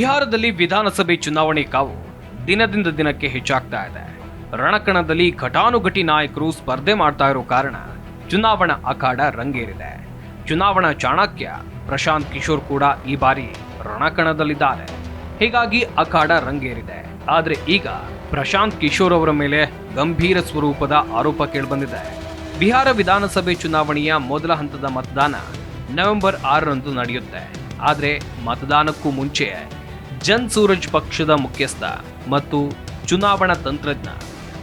ಬಿಹಾರದಲ್ಲಿ ವಿಧಾನಸಭೆ ಚುನಾವಣೆ ಕಾವು. ದಿನದಿಂದ ದಿನಕ್ಕೆ ಹೆಚ್ಚಾಗ್ತಾ ಇದೆ. ರಣಕಣದಲ್ಲಿ ಘಟಾನುಘಟಿ ನಾಯಕರು ಸ್ಪರ್ಧೆ ಮಾಡ್ತಾ ಇರೋ ಕಾರಣ ಚುನಾವಣಾ ಅಖಾಡ ರಂಗೇರಿದೆ. ಚುನಾವಣಾ ಚಾಣಕ್ಯ ಪ್ರಶಾಂತ್ ಕಿಶೋರ್ ಕೂಡ ಈ ಬಾರಿ ರಣಕಣದಲ್ಲಿದ್ದಾರೆ. ಹೀಗಾಗಿ ಅಖಾಡ ರಂಗೇರಿದೆ. ಆದರೆ ಈಗ ಪ್ರಶಾಂತ್ ಕಿಶೋರ್ ಅವರ ಮೇಲೆ ಗಂಭೀರ ಸ್ವರೂಪದ ಆರೋಪ ಕೇಳಿಬಂದಿದೆ. ಬಿಹಾರ ವಿಧಾನಸಭೆ ಚುನಾವಣೆಯ ಮೊದಲ ಹಂತದ ಮತದಾನ ನವೆಂಬರ್ ಆರರಂದು ನಡೆಯುತ್ತೆ. ಆದರೆ ಮತದಾನಕ್ಕೂ ಮುಂಚೆ ಜನ್ ಸೂರಜ್ ಪಕ್ಷದ ಮುಖ್ಯಸ್ಥ ಮತ್ತು ಚುನಾವಣಾ ತಂತ್ರಜ್ಞ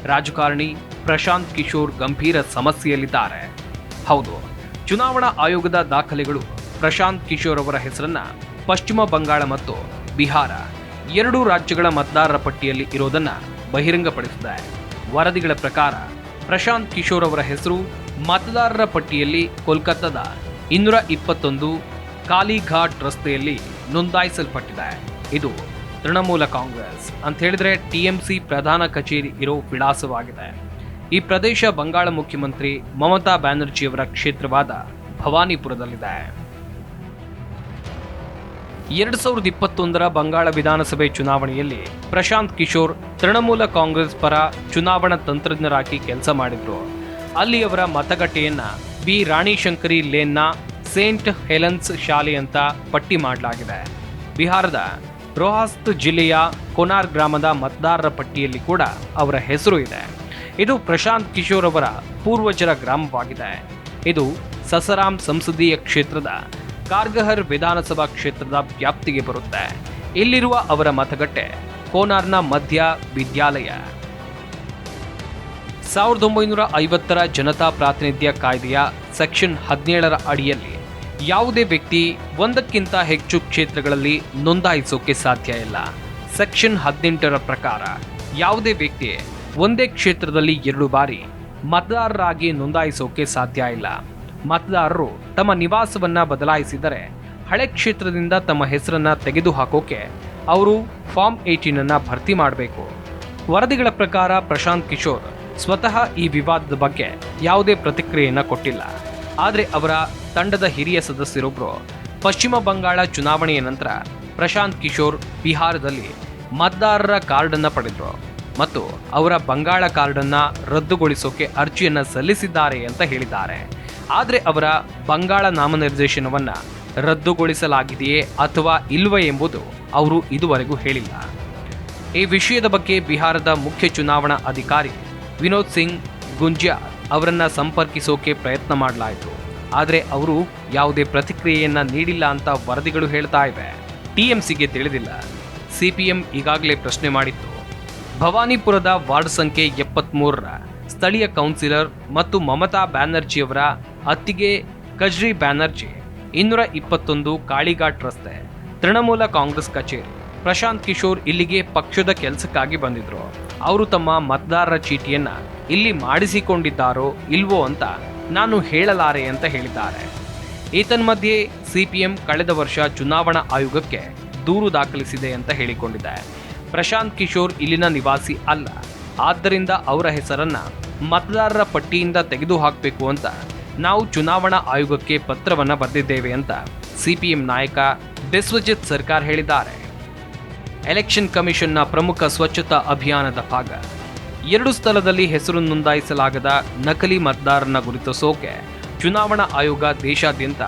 ರಾಜಕಾರಣಿ ಪ್ರಶಾಂತ್ ಕಿಶೋರ್ ಗಂಭೀರ ಸಮಸ್ಯೆಯಲ್ಲಿದ್ದಾರೆ. ಹೌದು, ಚುನಾವಣಾ ಆಯೋಗದ ದಾಖಲೆಗಳು ಪ್ರಶಾಂತ್ ಕಿಶೋರ್ ಅವರ ಹೆಸರನ್ನ ಪಶ್ಚಿಮ ಬಂಗಾಳ ಮತ್ತು ಬಿಹಾರ ಎರಡೂ ರಾಜ್ಯಗಳ ಮತದಾರರ ಪಟ್ಟಿಯಲ್ಲಿ ಇರೋದನ್ನ ಬಹಿರಂಗಪಡಿಸಿದೆ. ವರದಿಗಳ ಪ್ರಕಾರ ಪ್ರಶಾಂತ್ ಕಿಶೋರ್ ಅವರ ಹೆಸರು ಮತದಾರರ ಪಟ್ಟಿಯಲ್ಲಿ ಕೋಲ್ಕತ್ತಾದ ಇನ್ನೂರ ಇಪ್ಪತ್ತೊಂದು ಕಾಲಿಘಾಟ್ ರಸ್ತೆಯಲ್ಲಿ ನೋಂದಾಯಿಸಲ್ಪಟ್ಟಿದೆ. ಇದು ತೃಣಮೂಲ ಕಾಂಗ್ರೆಸ್. ಅಂತ ಹೇಳಿದ್ರೆ ಟಿಎಂಸಿ ಪ್ರಧಾನ ಕಚೇರಿ ಇರೋ ವಿಳಾಸವಾಗಿದೆ. ಈ ಪ್ರದೇಶ ಬಂಗಾಳ ಮುಖ್ಯಮಂತ್ರಿ ಮಮತಾ ಬ್ಯಾನರ್ಜಿಯವರ ಕ್ಷೇತ್ರವಾದ ಭವಾನಿಪುರದಲ್ಲಿದೆ. ಎರಡು ಸಾವಿರದ ಇಪ್ಪತ್ತೊಂದರ ಬಂಗಾಳ ವಿಧಾನಸಭೆ ಚುನಾವಣೆಯಲ್ಲಿ ಪ್ರಶಾಂತ್ ಕಿಶೋರ್ ತೃಣಮೂಲ ಕಾಂಗ್ರೆಸ್ ಪರ ಚುನಾವಣಾ ತಂತ್ರಜ್ಞರಾಗಿ ಕೆಲಸ ಮಾಡಿದ್ರು. ಅಲ್ಲಿ ಅವರ ಮತಗಟ್ಟೆಯನ್ನ ಬಿ. ರಾಣಿಶಂಕರಿ ಲೇನ್ನ, ಸೇಂಟ್ ಹೆಲೆನ್ಸ್ ಶಾಲೆ ಅಂತ ಪಟ್ಟಿ ಮಾಡಲಾಗಿದೆ. ಬಿಹಾರದ ರೋಹಾಸ್ತ್ ಜಿಲ್ಲೆಯ ಕೊನಾರ್ ಗ್ರಾಮದ ಮತದಾರರ ಪಟ್ಟಿಯಲ್ಲಿ ಕೂಡ ಅವರ ಹೆಸರು ಇದೆ. ಇದು ಪ್ರಶಾಂತ್ ಕಿಶೋರ್ ಅವರ ಪೂರ್ವಜರ ಗ್ರಾಮವಾಗಿದೆ. ಇದು ಸಸರಾಮ್ ಸಂಸದೀಯ ಕ್ಷೇತ್ರದ ಕಾರ್ಗಹರ್ ವಿಧಾನಸಭಾ ಕ್ಷೇತ್ರದ ವ್ಯಾಪ್ತಿಗೆ ಬರುತ್ತೆ. ಇಲ್ಲಿರುವ ಅವರ ಮತಗಟ್ಟೆ ಕೋನಾರ್ನ ಮಧ್ಯ ವಿದ್ಯಾಲಯ. ಸಾವಿರದ ಒಂಬೈನೂರ ಐವತ್ತರ ಜನತಾ ಪ್ರಾತಿನಿಧ್ಯ ಕಾಯ್ದೆಯ ಸೆಕ್ಷನ್ ಹದಿನೇಳರ ಅಡಿಯಲ್ಲಿ ಯಾವುದೇ ವ್ಯಕ್ತಿ ಒಂದಕ್ಕಿಂತ ಹೆಚ್ಚು ಕ್ಷೇತ್ರಗಳಲ್ಲಿ ನೋಂದಾಯಿಸೋಕೆ ಸಾಧ್ಯ ಇಲ್ಲ. ಸೆಕ್ಷನ್ ಹದಿನೆಂಟರ ಪ್ರಕಾರ, ಯಾವುದೇ ವ್ಯಕ್ತಿ ಒಂದೇ ಕ್ಷೇತ್ರದಲ್ಲಿ ಎರಡು ಬಾರಿ ಮತದಾರರಾಗಿ ನೋಂದಾಯಿಸೋಕೆ ಸಾಧ್ಯ ಇಲ್ಲ. ಮತದಾರರು ತಮ್ಮ ನಿವಾಸವನ್ನು ಬದಲಾಯಿಸಿದರೆ ಹಳೆ ಕ್ಷೇತ್ರದಿಂದ ತಮ್ಮ ಹೆಸರನ್ನ ತೆಗೆದುಹಾಕೋಕೆ ಅವರು ಫಾರ್ಮ್ ಏಯ್ಟೀನ್ ಅನ್ನ ಭರ್ತಿ ಮಾಡಬೇಕು. ವರದಿಗಳ ಪ್ರಕಾರ ಪ್ರಶಾಂತ್ ಕಿಶೋರ್ ಸ್ವತಃ ಈ ವಿವಾದದ ಬಗ್ಗೆ ಯಾವುದೇ ಪ್ರತಿಕ್ರಿಯೆಯನ್ನು ಕೊಟ್ಟಿಲ್ಲ. ಆದರೆ ಅವರ ತಂಡದ ಹಿರಿಯ ಸದಸ್ಯರೊಬ್ಬರು ಪಶ್ಚಿಮ ಬಂಗಾಳ ಚುನಾವಣೆಯ ನಂತರ ಪ್ರಶಾಂತ್ ಕಿಶೋರ್ ಬಿಹಾರದಲ್ಲಿ ಮತದಾರರ ಕಾರ್ಡನ್ನು ಪಡೆದರು ಮತ್ತು ಅವರ ಬಂಗಾಳ ಕಾರ್ಡನ್ನು ರದ್ದುಗೊಳಿಸೋಕೆ ಅರ್ಜಿಯನ್ನು ಸಲ್ಲಿಸಿದ್ದಾರೆ ಅಂತ ಹೇಳಿದ್ದಾರೆ. ಆದರೆ ಅವರ ಬಂಗಾಳ ನಾಮನಿರ್ದೇಶನವನ್ನು ರದ್ದುಗೊಳಿಸಲಾಗಿದೆಯೇ ಅಥವಾ ಇಲ್ವೇ ಎಂಬುದು ಅವರು ಇದುವರೆಗೂ ಹೇಳಿಲ್ಲ. ಈ ವಿಷಯದ ಬಗ್ಗೆ ಬಿಹಾರದ ಮುಖ್ಯ ಚುನಾವಣಾ ಅಧಿಕಾರಿ ವಿನೋದ್ ಸಿಂಗ್ ಗುಂಜ್ಯಾರ್ ಅವರನ್ನ ಸಂಪರ್ಕಿಸೋಕೆ ಪ್ರಯತ್ನ ಮಾಡಲಾಯಿತು. ಆದರೆ ಅವರು ಯಾವುದೇ ಪ್ರತಿಕ್ರಿಯೆಯನ್ನು ನೀಡಿಲ್ಲ ಅಂತ ವರದಿಗಳು ಹೇಳ್ತಾ ಇವೆ. ಟಿಎಂಸಿಗೆ ತಿಳಿದಿಲ್ಲ. ಸಿಪಿಎಂ ಈಗಾಗಲೇ ಪ್ರಶ್ನೆ ಮಾಡಿತ್ತು. ಭವಾನಿಪುರದ ವಾರ್ಡ್ ಸಂಖ್ಯೆ ಎಪ್ಪತ್ಮೂರರ ಸ್ಥಳೀಯ ಕೌನ್ಸಿಲರ್ ಮತ್ತು ಮಮತಾ ಬ್ಯಾನರ್ಜಿಯವರ ಅತ್ತಿಗೆ ಕಜ್ರಿ ಬ್ಯಾನರ್ಜಿ, ಇನ್ನೂರ ಇಪ್ಪತ್ತೊಂದು ಕಾಳಿಘಾಟ್ ರಸ್ತೆ, ತೃಣಮೂಲ ಕಾಂಗ್ರೆಸ್ ಕಚೇರಿ, ಪ್ರಶಾಂತ್ ಕಿಶೋರ್ ಇಲ್ಲಿಗೆ ಪಕ್ಷದ ಕೆಲಸಕ್ಕಾಗಿ ಬಂದಿದ್ರು. ಅವರು ತಮ್ಮ ಮತದಾರರ ಚೀಟಿಯನ್ನು ಇಲ್ಲಿ ಮಾಡಿಸಿಕೊಂಡಿದ್ದಾರೋ ಇಲ್ವೋ ಅಂತ ನಾನು ಹೇಳಲಾರೆ ಅಂತ ಹೇಳಿದ್ದಾರೆ. ಏತನ್ಮಧ್ಯೆ ಸಿಪಿಎಂ ಕಳೆದ ವರ್ಷ ಚುನಾವಣಾ ಆಯೋಗಕ್ಕೆ ದೂರು ದಾಖಲಿಸಿದೆ ಅಂತ ಹೇಳಿಕೊಂಡಿದೆ. ಪ್ರಶಾಂತ್ ಕಿಶೋರ್ ಇಲ್ಲಿನ ನಿವಾಸಿ ಅಲ್ಲ. ಆದ್ದರಿಂದ ಅವರ ಹೆಸರನ್ನ ಮತದಾರರ ಪಟ್ಟಿಯಿಂದ ತೆಗೆದುಹಾಕಬೇಕು ಅಂತ ನಾವು ಚುನಾವಣಾ ಆಯೋಗಕ್ಕೆ ಪತ್ರವನ್ನು ಬರೆದಿದ್ದೇವೆ ಅಂತ ಸಿಪಿಎಂ ನಾಯಕ ಬಿಸ್ವಜಿತ್ ಸರ್ಕಾರ್ ಹೇಳಿದ್ದಾರೆ. ಎಲೆಕ್ಷನ್ ಕಮಿಷನ್ನ ಪ್ರಮುಖ ಸ್ವಚ್ಛತಾ ಅಭಿಯಾನದ ಭಾಗ. ಎರಡು ಸ್ಥಳದಲ್ಲಿ ಹೆಸರು ನೋಂದಾಯಿಸಲಾಗದ ನಕಲಿ ಮತದಾರರನ್ನ ಗುರುತಿಸೋಕೆ ಚುನಾವಣಾ ಆಯೋಗ ದೇಶಾದ್ಯಂತ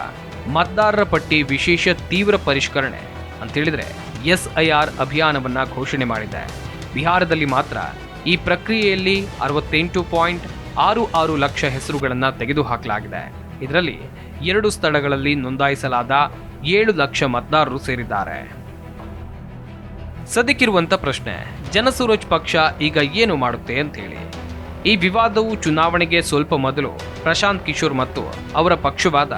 ಮತದಾರರ ಪಟ್ಟಿ ವಿಶೇಷ ತೀವ್ರ ಪರಿಷ್ಕರಣೆ ಅಂತೇಳಿದ್ರೆ ಎಸ್ಐಆರ್ ಅಭಿಯಾನವನ್ನ ಘೋಷಣೆ ಮಾಡಿದೆ. ಬಿಹಾರದಲ್ಲಿ ಮಾತ್ರ ಈ ಪ್ರಕ್ರಿಯೆಯಲ್ಲಿ ಅರವತ್ತೆಂಟು ಪಾಯಿಂಟ್ ಆರು ಆರು ಲಕ್ಷ ಹೆಸರುಗಳನ್ನು ತೆಗೆದುಹಾಕಲಾಗಿದೆ. ಇದರಲ್ಲಿ ಎರಡು ಸ್ಥಳಗಳಲ್ಲಿ ನೋಂದಾಯಿಸಲಾದ ಏಳು ಲಕ್ಷ ಮತದಾರರು ಸೇರಿದ್ದಾರೆ. ಸದ್ಯಕ್ಕಿರುವಂತ ಪ್ರಶ್ನೆ, ಜನಸೂರಜ್ ಪಕ್ಷ ಈಗ ಏನು ಮಾಡುತ್ತೆ ಅಂತ ಹೇಳಿ ಈ ವಿವಾದವು ಚುನಾವಣೆಗೆ ಸ್ವಲ್ಪ ಮೊದಲು ಪ್ರಶಾಂತ್ ಕಿಶೋರ್ ಮತ್ತು ಅವರ ಪಕ್ಷವಾದ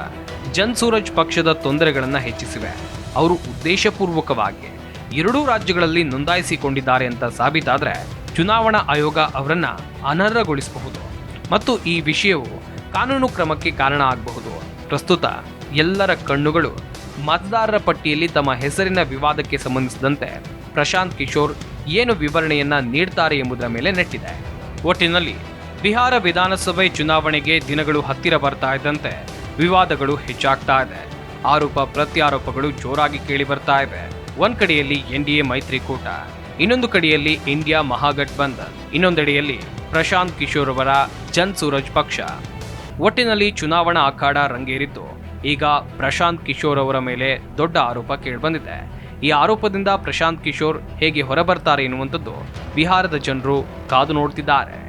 ಜನಸೂರಜ್ ಪಕ್ಷದ ತೊಂದರೆಗಳನ್ನು ಹೆಚ್ಚಿಸಿವೆ. ಅವರು ಉದ್ದೇಶಪೂರ್ವಕವಾಗಿ ಎರಡೂ ರಾಜ್ಯಗಳಲ್ಲಿ ನೋಂದಾಯಿಸಿಕೊಂಡಿದ್ದಾರೆ ಅಂತ ಸಾಬೀತಾದರೆ ಚುನಾವಣಾ ಆಯೋಗ ಅವರನ್ನು ಅನರ್ಹಗೊಳಿಸಬಹುದು. ಮತ್ತು ಈ ವಿಷಯವು ಕಾನೂನು ಕ್ರಮಕ್ಕೆ ಕಾರಣ ಆಗಬಹುದು. ಪ್ರಸ್ತುತ ಎಲ್ಲರ ಕಣ್ಣುಗಳು ಮತದಾರರ ಪಟ್ಟಿಯಲ್ಲಿ ತಮ್ಮ ಹೆಸರಿನ ವಿವಾದಕ್ಕೆ ಸಂಬಂಧಿಸಿದಂತೆ ಪ್ರಶಾಂತ್ ಕಿಶೋರ್ ಏನು ವಿವರಣೆಯನ್ನ ನೀಡ್ತಾರೆ ಎಂಬುದರ ಮೇಲೆ ನೆಟ್ಟಿದೆ. ಒಟ್ಟಿನಲ್ಲಿ ಬಿಹಾರ ವಿಧಾನಸಭೆ ಚುನಾವಣೆಗೆ ದಿನಗಳು ಹತ್ತಿರ ಬರ್ತಾ ಇದ್ದಂತೆ ವಿವಾದಗಳು ಹೆಚ್ಚಾಗ್ತಾ ಇದೆ. ಆರೋಪ ಪ್ರತ್ಯಾರೋಪಗಳು ಜೋರಾಗಿ ಕೇಳಿ ಬರ್ತಾ ಇವೆ. ಒಂದ್ ಕಡೆಯಲ್ಲಿ ಎನ್ ಡಿ ಮೈತ್ರಿಕೂಟ, ಇನ್ನೊಂದು ಕಡೆಯಲ್ಲಿ ಇಂಡಿಯಾ ಮಹಾಗಠಬಂಧನ್, ಇನ್ನೊಂದೆಡೆಯಲ್ಲಿ ಪ್ರಶಾಂತ್ ಕಿಶೋರ್ ಅವರ ಜನ್ ಸೂರಜ್ ಪಕ್ಷ. ಒಟ್ಟಿನಲ್ಲಿ ಚುನಾವಣಾ ಅಖಾಡ ರಂಗೇರಿದ್ದು, ಈಗ ಪ್ರಶಾಂತ್ ಕಿಶೋರ್ ಅವರ ಮೇಲೆ ದೊಡ್ಡ ಆರೋಪ ಕೇಳಿಬಂದಿದೆ ಈ ಆರೋಪದಿಂದ ಪ್ರಶಾಂತ್ ಕಿಶೋರ್ ಹೇಗೆ ಹೊರಬರ್ತಾರೆ ಎನ್ನುವಂಥದ್ದು ಬಿಹಾರದ ಜನರು ಕಾದು ನೋಡ್ತಿದ್ದಾರೆ.